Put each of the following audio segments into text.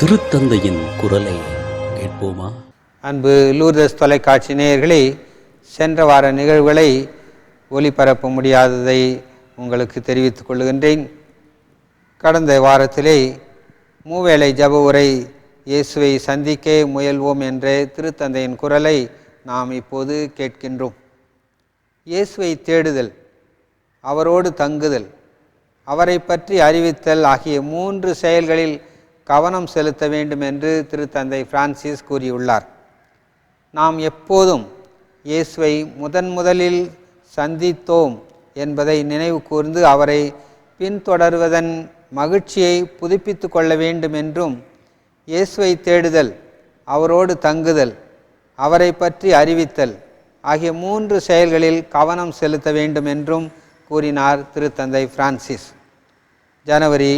திருத்தந்தையின் குரலை கேட்போமா? அன்பு லூர்தஸ் தொலைக்காட்சி நேயர்களே சென்ற வார நிகழ்வுகளை ஒளிபரப்ப முடியாததை உங்களுக்கு தெரிவித்துக் கொள்கின்றேன் கடந்த வாரத்திலே மூவேளை ஜப உரை இயேசுவை சந்திக்க முயல்வோம் என்ற திருத்தந்தையின் குரலை நாம் இப்போது கேட்கின்றோம். இயேசுவை தேடுதல் அவரோடு தங்குதல் அவரை பற்றி அறிவித்தல் ஆகிய மூன்று செயல்களில் கவனம் செலுத்த வேண்டும் என்று திருத்தந்தை பிரான்சிஸ் கூறியுள்ளார். நாம் எப்போதும் இயேசுவை முதன் முதலில் சந்தித்தோம் என்பதை நினைவு கூர்ந்து அவரை பின்தொடர்வதன் மகிழ்ச்சியை புதுப்பித்து கொள்ள வேண்டும் என்றும் இயேசுவை தேடுதல் அவரோடு தங்குதல் அவரை பற்றி அறிவித்தல் ஆகிய மூன்று செயல்களில் கவனம் செலுத்த வேண்டும் என்றும் கூறினார் திருத்தந்தை பிரான்சிஸ். ஜனவரி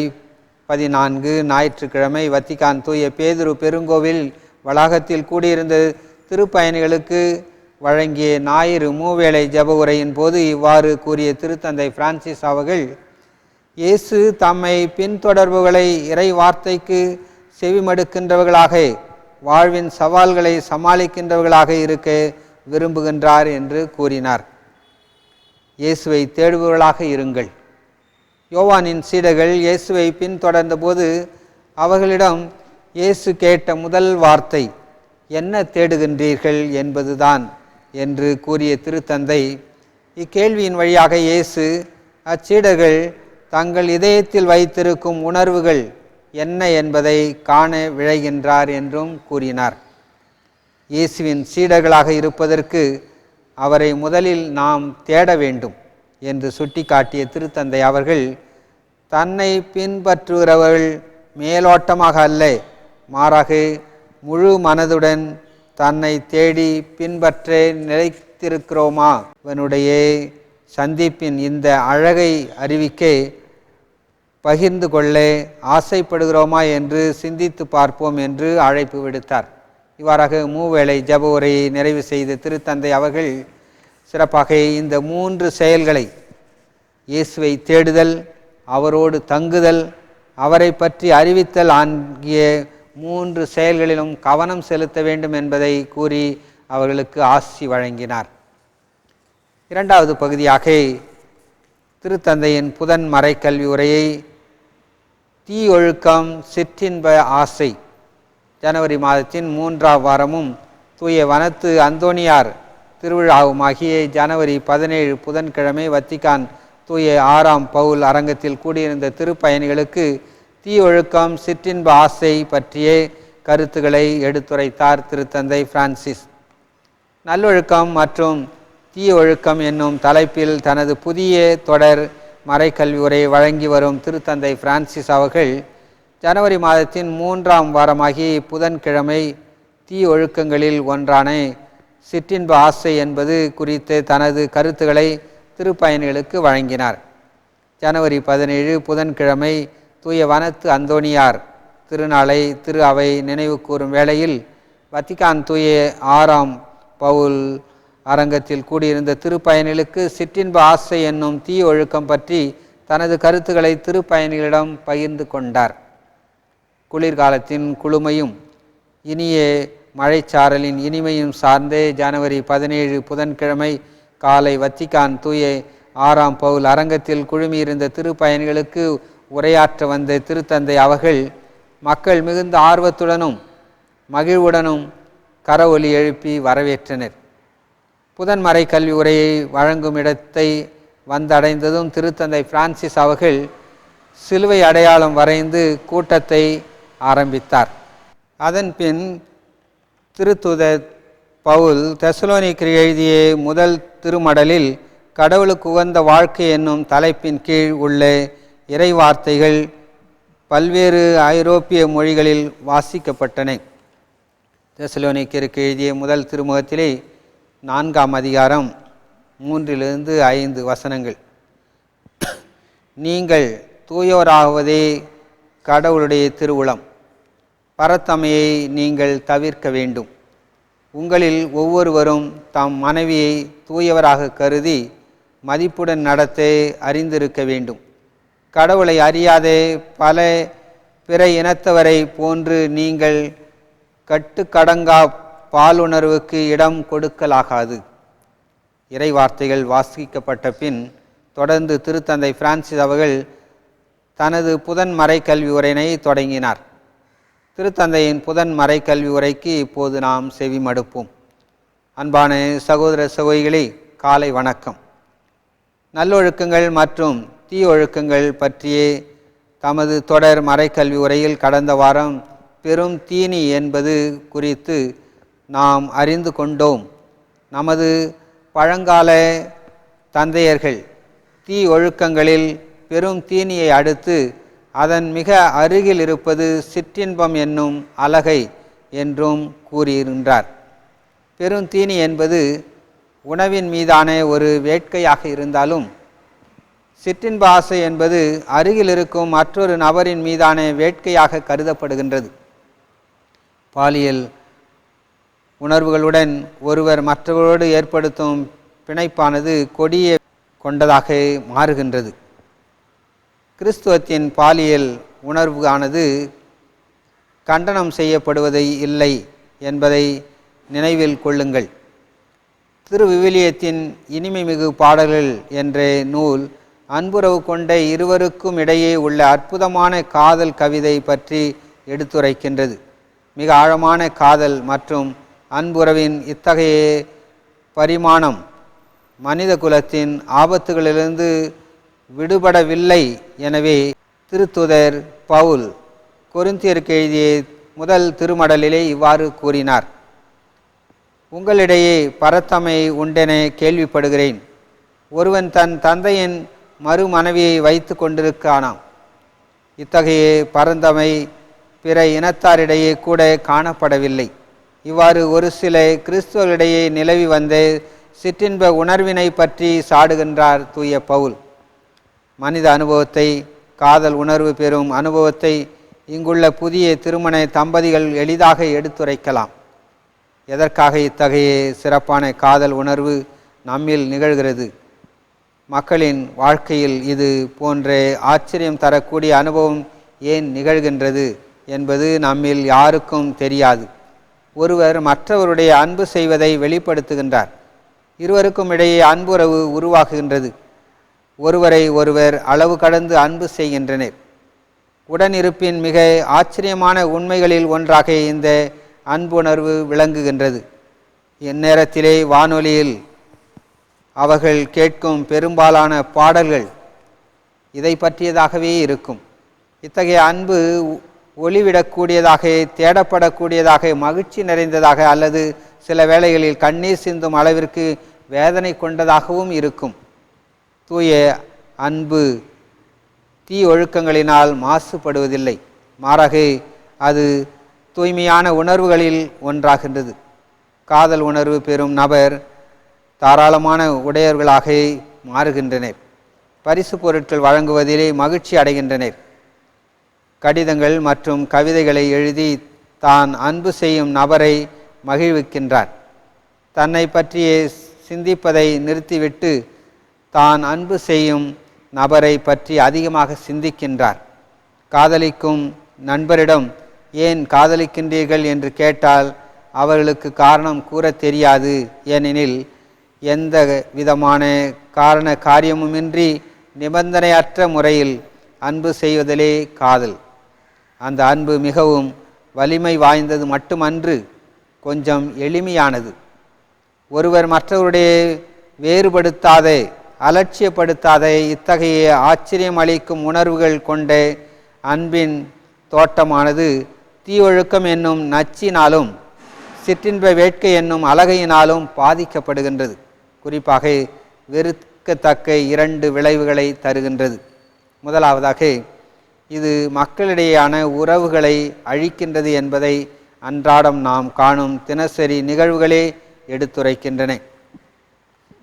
பதினான்கு ஞாயிற்றுக்கிழமை வத்திகான் தூய பேதுரு பெருங்கோவில் வளாகத்தில் கூடியிருந்த திருப்பயணிகளுக்கு வழங்கிய ஞாயிறு மூவேளை ஜப உரையின் போது இவ்வாறு கூறிய திருத்தந்தை பிரான்சிஸ் அவர்கள் இயேசு தம்மை பின்தொடர்புகளை இறை வார்த்தைக்கு செவிமடுக்கின்றவர்களாக வாழ்வின் சவால்களை சமாளிக்கின்றவர்களாக இருக்க விரும்புகின்றார் என்று கூறினார். இயேசுவை தேடுபவர்களாக இருங்கள். யோவானின் சீடர்கள் இயேசுவை பின்தொடர்ந்தபோது அவர்களிடம் இயேசு கேட்ட முதல் வார்த்தை என்ன தேடுகின்றீர்கள் என்பதுதான் என்று கூறிய திருத்தந்தை இக்கேள்வியின் வழியாக இயேசு அச்சீடர்கள் தங்கள் இதயத்தில் வைத்திருக்கும் உணர்வுகள் என்ன என்பதை காண விழைகின்றார் என்றும் கூறினார். இயேசுவின் சீடர்களாக இருப்பதற்கு அவரை முதலில் நாம் தேட வேண்டும் என்று சுட்டிக்காட்டிய திருத்தந்தை அவர்கள் தன்னை பின்பற்றுகிறவர்கள் மேலோட்டமாக அல்ல. மாறாக முழு மனதுடன் தன்னை தேடி பின்பற்ற நிலைத்திருக்கிறோமா இவனுடைய சந்திப்பின் இந்த அழகை அறிவிக்க பகிர்ந்து கொள்ள ஆசைப்படுகிறோமா என்று சிந்தித்து பார்ப்போம் என்று அழைப்பு விடுத்தார். இவ்வாறாக மூவேளை ஜப உரையை நிறைவு செய்த திருத்தந்தை அவர்கள் சிறப்பாக இந்த மூன்று செயல்களை இயேசுவை தேடுதல் அவரோடு தங்குதல் அவரை பற்றி அறிவித்தல் ஆகிய மூன்று செயல்களிலும் கவனம் செலுத்த வேண்டும் என்பதை கூறி அவர்களுக்கு ஆசி வழங்கினார். இரண்டாவது பகுதியாக திருத்தந்தையின் புதன் மறைக்கல்வி உரையை தீ ஒழுக்கம் சிற்றின்ப ஆசை ஜனவரி மாதத்தின் மூன்றாம் வாரமும் தூய வனத்து அந்தோனியார் திருவிழாவுமாகிய ஜனவரி பதினேழு புதன்கிழமை வத்திக்கான் தூய ஆறாம் பவுல் அரங்கத்தில் கூடியிருந்த திருப்பயணிகளுக்கு தீயொழுக்கம் சிற்றின்ப ஆசை பற்றிய கருத்துக்களை எடுத்துரைத்தார் திருத்தந்தை பிரான்சிஸ். நல்லொழுக்கம் மற்றும் தீய ஒழுக்கம் என்னும் தலைப்பில் தனது புதிய தொடர் மறைக்கல்வி உரை வழங்கி வரும் திருத்தந்தை பிரான்சிஸ் அவர்கள் ஜனவரி மாதத்தின் மூன்றாம் வாரமாகி புதன்கிழமை தீ ஒழுக்கங்களில் ஒன்றான சிற்றின்ப ஆசை என்பது குறித்து தனது கருத்துக்களை திருப்பயணிகளுக்கு வழங்கினார். ஜனவரி பதினேழு புதன்கிழமை தூய வனத்து அந்தோனியார் திருநாளை திரு அவை நினைவு கூறும் வேளையில் வத்திகான் தூய ஆறாம் பவுல் அரங்கத்தில் கூடியிருந்த திருப்பயணிகளுக்கு சிற்றின்ப ஆசை என்னும் தீ ஒழுக்கம் பற்றி தனது கருத்துக்களை திருப்பயணிகளிடம் பகிர்ந்து கொண்டார். குளிர்காலத்தின் குளுமையும் இனிய மழைச்சாரலின் இனிமையும் சார்ந்தே ஜனவரி பதினேழு புதன்கிழமை காலை வத்திக்கான் தூய ஆறாம் பவுல் அரங்கத்தில் குழுமியிருந்த திருப்பயணிகளுக்கு உரையாற்ற வந்த திருத்தந்தை அவர்கள் மக்கள் மிகுந்த ஆர்வத்துடனும் மகிழ்வுடனும் கரவொலி எழுப்பி வரவேற்றனர். புதன்மறை கல்வி உரையை வழங்கும் இடத்தை வந்தடைந்ததும் திருத்தந்தை பிரான்சிஸ் அவர்கள் சிலுவை அடையாளம் வரைந்து கூட்டத்தை ஆரம்பித்தார். அதன் பின் திருத்துதர் பவுல் தெசலோனிக்கு எழுதிய முதல் திருமடலில் கடவுளுக்கு உகந்த வாழ்க்கை என்னும் தலைப்பின் கீழ் உள்ள இறைவார்த்தைகள் பல்வேறு ஐரோப்பிய மொழிகளில் வாசிக்கப்பட்டன. தெசலோனிக்கிற்கு எழுதிய முதல் திருமுகத்திலே நான்காம் அதிகாரம் மூன்றிலிருந்து ஐந்து வசனங்கள். நீங்கள் தூயோராகுவதே கடவுளுடைய திருவுளம். பரத்தமையை நீங்கள் தவிர்க்க வேண்டும். உங்களில் ஒவ்வொருவரும் தம் மனைவியை தூயவராக கருதி மதிப்புடன் நடத்தை அறிந்திருக்க வேண்டும். கடவுளை அறியாதே பல பிற இனத்தவரை போன்று நீங்கள் கட்டுக்கடங்கா பாலுணர்வுக்கு இடம் கொடுக்கலாகாது. இறைவார்த்தைகள் வாசிக்கப்பட்ட பின் தொடர்ந்து திருத்தந்தை பிரான்சிஸ் அவர்கள் தனது புதன் மறை கல்வி உரையினை தொடங்கினார். திருத்தந்தையின் புதன் மறை கல்வி உரைக்கு இப்போது நாம் செவிமடுப்போம் அன்பான சகோதர சகோதரிகளே காலை வணக்கம். நல்லொழுக்கங்கள் மற்றும் தீயொழுக்கங்கள் பற்றியே தமது தொடர் மறைக்கல்வி உரையில் கடந்த வாரம் பெரும் தீனி என்பது குறித்து நாம் அறிந்து கொண்டோம். நமது பழங்கால தந்தையர்கள் தீ ஒழுக்கங்களில் பெரும் தீனியை அடுத்து அதன் மிக அருகில் இருப்பது சிற்றின்பம் என்னும் அலகை என்றும் கூறியிருந்தார் பெருந்தீனி என்பது உணவின் மீதான ஒரு வேட்கையாக இருந்தாலும் சிற்றின்ப ஆசை என்பது அருகில் இருக்கும் மற்றொரு நபரின் மீதான வேட்கையாக கருதப்படுகின்றது. பாலியல் உணர்வுகளுடன் ஒருவர் மற்றவரோடு ஏற்படுத்தும் பிணைப்பானது கொடிய கொண்டதாக மாறுகின்றது. கிறிஸ்துவத்தின் பாலியல் உணர்வுகானது கண்டனம் செய்யப்படுவதை இல்லை என்பதை நினைவில் கொள்ளுங்கள். திருவிவிலியத்தின் இனிமைமிகு பாடல்கள் என்ற நூல் அன்புறவு கொண்ட இருவருக்கும் இடையே உள்ள அற்புதமான காதல் கவிதை பற்றி எடுத்துரைக்கின்றது. மிக ஆழமான காதல் மற்றும் அன்புறவின் இத்தகைய பரிமாணம் மனித குலத்தின் ஆபத்துகளிலிருந்து விடுபடவில்லை. எனவே திருத்துதர் பவுல் கொரிந்தியருக்கு எழுதிய முதல் திருமடலிலே இவ்வாறு கூறினார். உங்களிடையே பரத்தமை உண்டென கேள்விப்படுகிறேன். ஒருவன் தன் தந்தையின் மறுமனைவியை வைத்து கொண்டிருக்கானாம். இத்தகைய பரந்தமை பிற இனத்தாரிடையே கூட காணப்படவில்லை. இவ்வாறு ஒரு சில கிறிஸ்துவர்களிடையே நிலவி வந்து சிற்றின்ப உணர்வினை பற்றி சாடுகின்றார் தூய பவுல். மனித அனுபவத்தை காதல் உணர்வு பெறும் அனுபவத்தை இங்குள்ள புதிய திருமண தம்பதிகள் எளிதாக எடுத்துரைக்கலாம். எதற்காக இத்தகைய சிறப்பான காதல் உணர்வு நம்மில் நிகழ்கிறது? மக்களின் வாழ்க்கையில் இது போன்ற ஆச்சரியம் தரக்கூடிய அனுபவம் ஏன் நிகழ்கின்றது என்பது நம்மில் யாருக்கும் தெரியாது. ஒருவர் மற்றவருடைய அன்பு செய்வதை வெளிப்படுத்துகின்றார். இருவருக்கும் இடையே அன்புறவு உருவாகுகின்றது. ஒருவரை ஒருவர் அளவு கடந்து அன்பு செய்கின்றனர். உடனிருப்பின் மிக ஆச்சரியமான உண்மைகளில் ஒன்றாக இந்த அன்புணர்வு விளங்குகின்றது. இந்நேரத்திலே வானொலியில் அவர்கள் கேட்கும் பெரும்பாலான பாடல்கள் இதை பற்றியதாகவே இருக்கும். இத்தகைய அன்பு ஒளிவிடக்கூடியதாக தேடப்படக்கூடியதாக மகிழ்ச்சி நிறைந்ததாக அல்லது சில வேளைகளில் கண்ணீர் சிந்தும் அளவிற்கு வேதனை கொண்டதாகவும் இருக்கும். தூய அன்பு தீ ஒழுக்கங்களினால் மாசுபடுவதில்லை. மாறாக அது தூய்மையான உணர்வுகளில் ஒன்றாகின்றது. காதல் உணர்வு பெறும் நபர் தாராளமான உடையவர்களாக மாறுகின்றனர். பரிசு பொருட்கள் வழங்குவதிலே மகிழ்ச்சி அடைகின்றனர். கடிதங்கள் மற்றும் கவிதைகளை எழுதி தான் அன்பு செய்யும் நபரை மகிழ்விக்கின்றார். தன்னை பற்றியே சிந்திப்பதை நிறுத்திவிட்டு தான் அன்பு செய்யும் நபரை பற்றி அதிகமாக சிந்திக்கின்றார். காதலிக்கும் நண்பரிடம் ஏன் காதலிக்கின்றீர்கள் என்று கேட்டால் அவர்களுக்கு காரணம் கூறத் தெரியாது ஏனெனில் எந்த விதமான காரண காரியமுமின்றி நிபந்தனையற்ற முறையில் அன்பு செய்வதிலே காதல். அந்த அன்பு மிகவும் வலிமை வாய்ந்தது மட்டுமன்று கொஞ்சம் எளிமையானது. ஒருவர் மற்றவருடைய வேறுபடுத்தாத அலட்சியப்படுத்தாத இத்தகைய ஆச்சரியம் அளிக்கும் உணர்வுகள் கொண்ட அன்பின் தோட்டமானது தீயொழுக்கம் என்னும் நச்சினாலும் சிற்றின்ப வேட்கை என்னும் அழகையினாலும் பாதிக்கப்படுகின்றது. குறிப்பாக வெறுக்கத்தக்க இரண்டு விளைவுகளை தருகின்றது. முதலாவதாக இது மக்களிடையேயான உறவுகளை அழிக்கின்றது என்பதை அன்றாடம் நாம் காணும் தினசரி நிகழ்வுகளே எடுத்துரைக்கின்றன.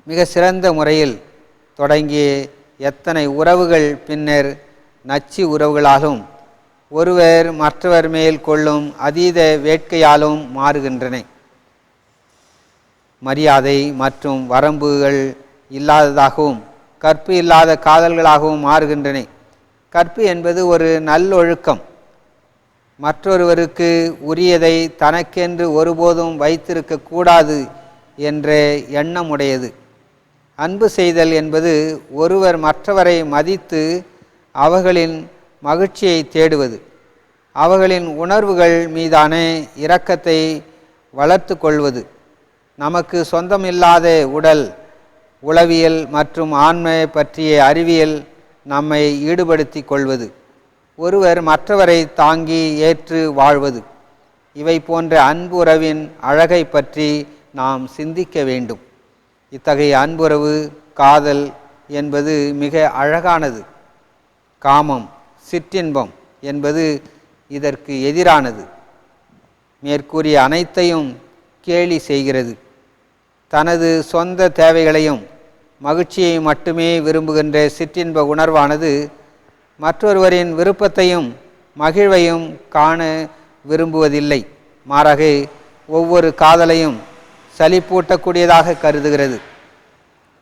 மிக சிறந்த முறையில் தொடங்கி எத்தனை உறவுகள் பின்னர் நச்சு உறவுகளாலும் ஒருவர் மற்றவர் மேல் கொள்ளும் அதீத வேட்கையாலும் மாறுகின்றன. மரியாதை மற்றும் வரம்புகள் இல்லாததாகவும் கற்பு இல்லாத காதல்களாகவும் மாறுகின்றன. கற்பு என்பது ஒரு நல்லொழுக்கம். மற்றொருவருக்கு உரியதை தனக்கென்று ஒருபோதும் வைத்திருக்கக்கூடாது என்ற எண்ணமுடையது. அன்பு செய்தல் என்பது ஒருவர் மற்றவரை மதித்து அவர்களின் மகிழ்ச்சியை தேடுவது. அவர்களின் உணர்வுகள் மீதான இரக்கத்தை வளர்த்து கொள்வது. நமக்கு சொந்தமில்லாத உடல் உளவியல் மற்றும் ஆண்மை பற்றிய அறிவியல் நம்மை ஈடுபடுத்தி கொள்வது. ஒருவர் மற்றவரை தாங்கி ஏற்று வாழ்வது. இவை போன்ற அன்புறவின் அழகை பற்றி நாம் சிந்திக்க வேண்டும். இத்தகைய அன்புறவு காதல் என்பது மிக அழகானது. காமம் சிற்றின்பம் என்பது இதற்கு எதிரானது. மேற்கூறிய அனைத்தையும் கேலி செய்கிறது. தனது சொந்த தேவைகளையும் மகிழ்ச்சியை மட்டுமே விரும்புகின்ற சிற்றின்ப உணர்வானது மற்றொருவரின் விருப்பத்தையும் மகிழ்வையும் காண விரும்புவதில்லை. மாறாக ஒவ்வொரு காதலையும் சலிப்பூட்டக்கூடியதாக கருதுகிறது.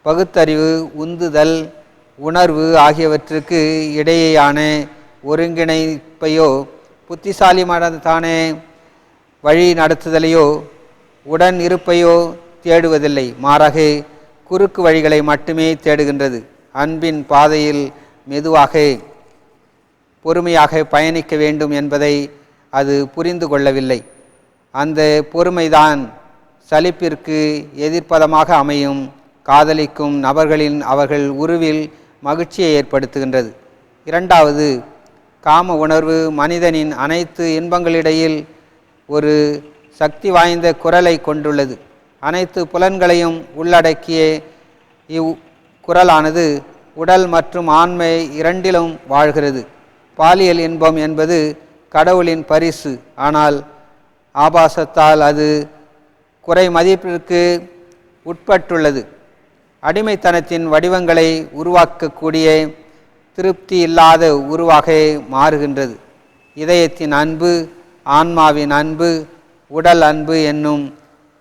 பகுத்தறிவு உந்துதல் உணர்வு ஆகியவற்றுக்கு இடையேயான ஒருங்கிணைப்பையோ புத்திசாலிமானதானே வழி நடத்துதலையோ உடன் இருப்பையோ தேடுவதில்லை. மாறாக குறுக்கு வழிகளை மட்டுமே தேடுகின்றது. அன்பின் பாதையில் மெதுவாக பொறுமையாக பயணிக்க வேண்டும் என்பதை அது புரிந்து கொள்ளவில்லை. அந்த பொறுமைதான் சலிப்பிற்கு எதிர்ப்பதமாக அமையும். காதலிக்கும் நபர்களின் அவர்கள் உருவில் மகிழ்ச்சியை ஏற்படுத்துகின்றது. இரண்டாவது காம உணர்வு மனிதனின் அனைத்து இன்பங்களிடையில் ஒரு சக்தி வாய்ந்த குரலை கொண்டுள்ளது. அனைத்து புலன்களையும் உள்ளடக்கிய இவ் குரலானது உடல் மற்றும் ஆண்மை இரண்டிலும் வாழ்கிறது. பாலியல் இன்பம் என்பது கடவுளின் பரிசு. ஆனால் ஆபாசத்தால் அது குறை மதிப்பிற்கு உட்பட்டுள்ளது. அடிமைத்தனத்தின் வடிவங்களை உருவாக்கக்கூடிய திருப்தி இல்லாத உருவாக மாறுகின்றது. இதயத்தின் அன்பு ஆன்மாவின் அன்பு உடல் அன்பு என்னும்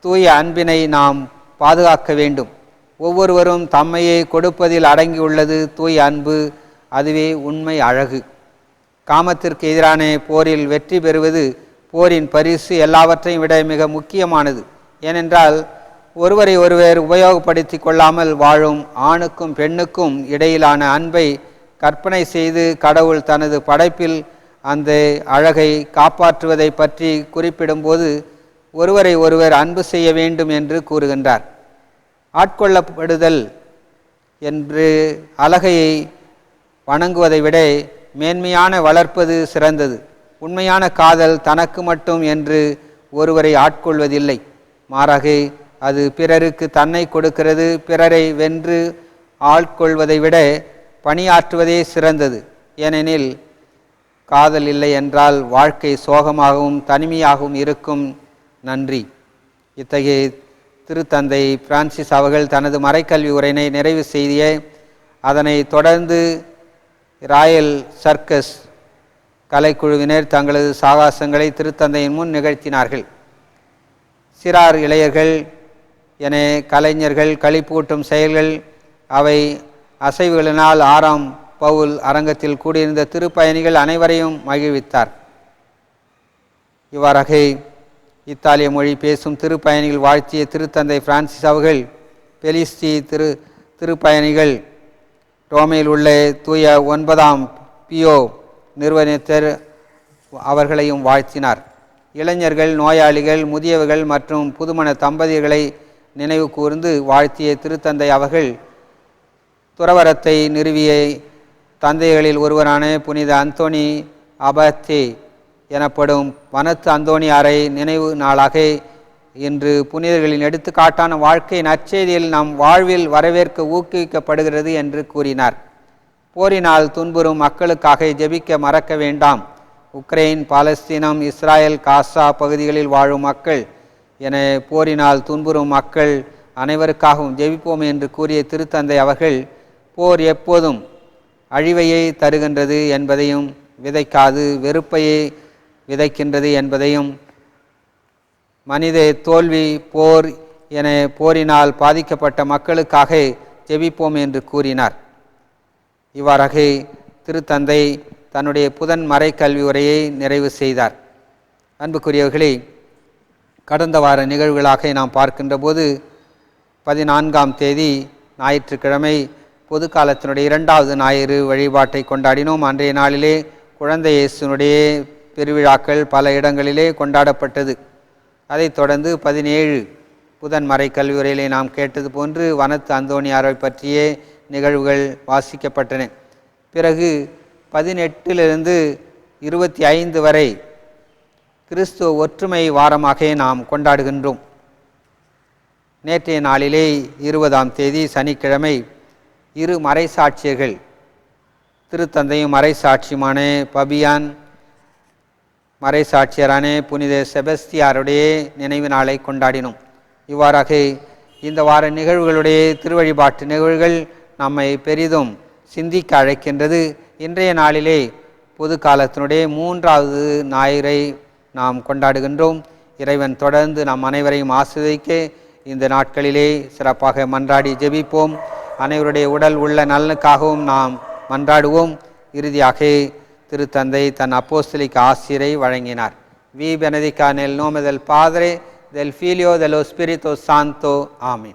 தூய அன்பினை நாம் பாதுகாக்க வேண்டும். ஒவ்வொருவரும் தம்மையே கொடுப்பதில் அடங்கியுள்ளது தூய அன்பு அதுவே உண்மை அழகு. காமத்திற்கு எதிரான போரில் வெற்றி பெறுவது போரின் பரிசு எல்லாவற்றையும் விட மிக முக்கியமானது. ஏனென்றால் ஒருவரை ஒருவர் உபயோகப்படுத்தி கொள்ளாமல் வாழும் ஆணுக்கும் பெண்ணுக்கும் இடையிலான அன்பை கற்பனை செய்து கடவுள் தனது படைப்பில் அந்த அழகை காப்பாற்றுவதை பற்றி குறிப்பிடும்போது ஒருவரை ஒருவர் அன்பு செய்ய வேண்டும் என்று கூறுகின்றார். ஆட்கொள்ளப்படுதல் என்று அழகையை வணங்குவதை விட மேன்மையான வளர்ப்பது சிறந்தது. உண்மையான காதல் தனக்கு மட்டும் என்று ஒருவரை ஆட்கொள்வதில்லை. மாறாக அது பிறருக்கு தன்னை கொடுக்கிறது பிறரை வென்று ஆட்கொள்வதை விட பணியாற்றுவதே சிறந்தது. ஏனெனில் காதல் இல்லை என்றால் வாழ்க்கை சோகமாகவும் தனிமையாகவும் இருக்கும். நன்றி. இத்தகைய திருத்தந்தை பிரான்சிஸ் அவர்கள் தனது மறைக்கல்வி உரையினை நிறைவு செய்திய அதனை தொடர்ந்து ராயல் சர்க்கஸ் கலைக்குழுவினர் தங்களது சாகாசங்களை திருத்தந்தையின் முன் நிகழ்த்தினார்கள். சிறார் இளையர்கள் என கலைஞர்கள் களிப்பூட்டும் செயல்கள் அவை அசைவுகளினால் ஆறாம் பவுல் அரங்கத்தில் கூடியிருந்த திருப்பயணிகள் அனைவரையும் மகிழ்வித்தார். இவ்வாறாக இத்தாலிய மொழி பேசும் திருப்பயணிகள் வாழ்த்திய திருத்தந்தை பிரான்சிஸ் அவர்கள் பெலிஸ்டி திரு திருப்பயணிகள் ரோமையில் உள்ள தூய ஒன்பதாம் பியோ நிறுவனத்தர் அவர்களையும் வாழ்த்தினார். இளைஞர்கள் நோயாளிகள் முதியவர்கள் மற்றும் புதுமண தம்பதியர்களை நினைவு கூர்ந்து வாழ்த்திய திருத்தந்தை அவர்கள் துறவரத்தை நிறுவிய தந்தைகளில் ஒருவரான புனித அந்தோணி அபத்தே எனப்படும் வனத்து அந்தோணியாரை நினைவு நாளாக இன்று புனிதர்களின் எடுத்துக்காட்டான வாழ்க்கை நற்செய்தியில் நம் வாழ்வில் வரவேற்க ஊக்குவிக்கப்படுகிறது என்று கூறினார். போரினால் துன்புறும் மக்களுக்காக ஜெபிக்க மறக்க வேண்டாம். உக்ரைன் பாலஸ்தீனம் இஸ்ராயல் காசா பகுதிகளில் வாழும் மக்கள் என போரினால் துன்புறும் மக்கள் அனைவருக்காகவும் ஜெபிப்போம் என்று கூறிய திருத்தந்தை அவர்கள் போர் எப்போதும் அழிவையே தருகின்றது என்பதையும் விதைக்காது வெறுப்பையே விதைக்கின்றது என்பதையும் மனித தோல்வி போர் என போரினால் பாதிக்கப்பட்ட மக்களுக்காக ஜெபிப்போம் என்று கூறினார். இவ்வாறாக திருத்தந்தை தன்னுடைய புதன் மறைக்கல்வி உரையை நிறைவு செய்தார். அன்புக்குரியவர்களே கடந்த வார நிகழ்வுகளாக நாம் பார்க்கின்ற போது பதினான்காம் தேதி ஞாயிற்றுக்கிழமை பொது காலத்தினுடைய இரண்டாவது ஞாயிறு வழிபாட்டை கொண்டாடினோம். அன்றைய நாளிலே குழந்தை இயேசுனுடைய பெருவிழாக்கள் பல இடங்களிலே கொண்டாடப்பட்டது. அதைத் தொடர்ந்து பதினேழு புதன் மறை கல்வியுரையிலே நாம் கேட்டது போன்று வனத்து அந்தோணியாரை பற்றிய நிகழ்வுகள் வாசிக்கப்பட்டன. பிறகு பதினெட்டிலிருந்து இருபத்தி ஐந்து வரை கிறிஸ்துவ ஒற்றுமை வாரமாக நாம் கொண்டாடுகின்றோம். நேற்றைய நாளிலே இருபதாம் தேதி சனிக்கிழமை இரு மறைசாட்சியர்கள் திருத்தந்தையும் மறைசாட்சியுமான பபியான் மறைசாட்சியரான புனித செபஸ்தியாருடைய நினைவு நாளை கொண்டாடினோம். இவ்வாறாக இந்த வார நிகழ்வுகளுடைய திருவழிபாட்டு நிகழ்வுகள் நம்மை பெரிதும் சிந்திக்க அழைக்கின்றது. இன்றைய நாளிலே பொது காலத்தினுடைய மூன்றாவது ஞாயிறை நாம் கொண்டாடுகின்றோம். இறைவன் தொடர்ந்து நாம் அனைவரையும் ஆசிர்வதிக்க இந்த நாட்களிலே சிறப்பாக மன்றாடி ஜெபிப்போம். அனைவருடைய உடல் உள்ள நலனுக்காகவும் நாம் மன்றாடுவோம். இறுதியாக திருத்தந்தை தன் அப்போஸ்தலிக்கு ஆசிரியரை வழங்கினார். வி. பெனதிகா நெல் நோமதல் பாதரே del Filio de lo Spirito Santo. Amén.